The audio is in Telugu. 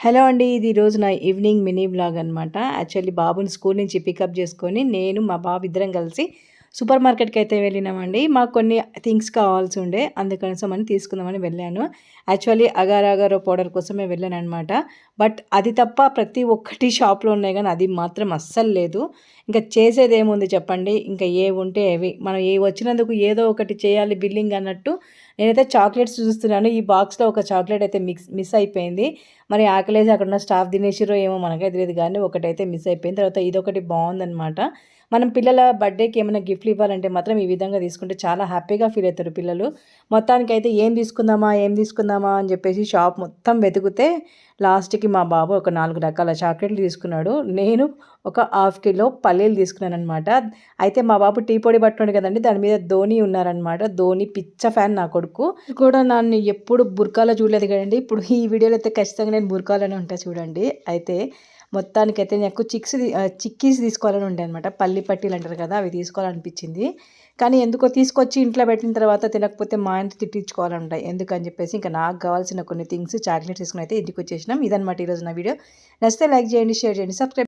హలో అండి ఇది రోజు నా ఈవినింగ్ మినీ బ్లాగ్ అనమాట యాక్చువల్లీ బాబుని స్కూల్ నుంచి పికప్ చేసుకొని నేను మా బాబు ఇద్దరం కలిసి సూపర్ మార్కెట్కి అయితే వెళ్ళినామండి. మాకు కొన్ని థింగ్స్ కావాల్సి ఉండే అందుకోసం అని తీసుకుందామని వెళ్ళాను. యాక్చువల్లీ అగార్ అగారో పౌడర్ కోసమే వెళ్ళాను అనమాట బట్ అది తప్ప ప్రతి ఒక్కటి షాప్లో ఉన్నాయి కానీ అది మాత్రం అస్సలు లేదు. ఇంకా చేసేది ఏముంది చెప్పండి? ఇంకా ఏ ఉంటే అవి. మనం ఏ వచ్చినందుకు ఏదో ఒకటి చేయాలి బిల్లింగ్ అన్నట్టు నేనైతే చాక్లెట్స్ చూస్తున్నాను. ఈ బాక్స్లో ఒక చాక్లెట్ అయితే మిక్స్ మిస్ అయిపోయింది. మరి ఆకలేసి అక్కడ ఉన్న స్టాఫ్ తినేసిరో ఏమో మనకైతే తెలియదు కానీ ఒకటైతే మిస్ అయిపోయింది. తర్వాత ఇదొకటి బాగుందనమాట మనం పిల్లల బర్త్డేకి ఏమైనా గిఫ్ట్లు ఇవ్వాలంటే మాత్రం ఈ విధంగా తీసుకుంటే చాలా హ్యాపీగా ఫీల్ అవుతారు పిల్లలు. మొత్తానికి అయితే ఏం తీసుకుందామా ఏం తీసుకుందామా అని చెప్పేసి షాప్ మొత్తం వెతికితే లాస్ట్కి మా బాబు ఒక నాలుగు రకాల చాక్లెట్లు తీసుకున్నాడు. నేను ఒక హాఫ్ కిలో పల్లీలు తీసుకున్నాను అనమాట అయితే మా బాబు టీ పొడి పట్టుకోండి కదండి. దాని మీద ధోని ఉన్నారనమాట ధోని పిచ్చ ఫ్యాన్ నా కొడుకు. కూడా నన్ను ఎప్పుడు బుర్కాలో చూడలేదు కదండి. ఇప్పుడు ఈ వీడియోలో అయితే ఖచ్చితంగా నేను బుర్కాలోనే ఉంటా చూడండి. అయితే మొత్తానికైతే నాకు చిక్స్ చిక్కీస్ తీసుకోవాలని ఉండే అనమాట పల్లి పట్టీలు అంటారు కదా అవి తీసుకోవాలనిపించింది. కానీ ఎందుకో తీసుకొచ్చి ఇంట్లో పెట్టిన తర్వాత తినకపోతే మా ఇంత తిట్టించుకోవాలంటాయి ఎందుకని చెప్పేసి ఇంకా నాకు కావాల్సిన కొన్ని థింగ్స్ చాక్లెట్స్ తీసుకుని అయితే ఇంటికి వచ్చేసినాం. ఇదనమాట ఈరోజు నా వీడియో. నచ్చితే లైక్ చేయండి షేర్ చేయండి సబ్స్క్రైబ్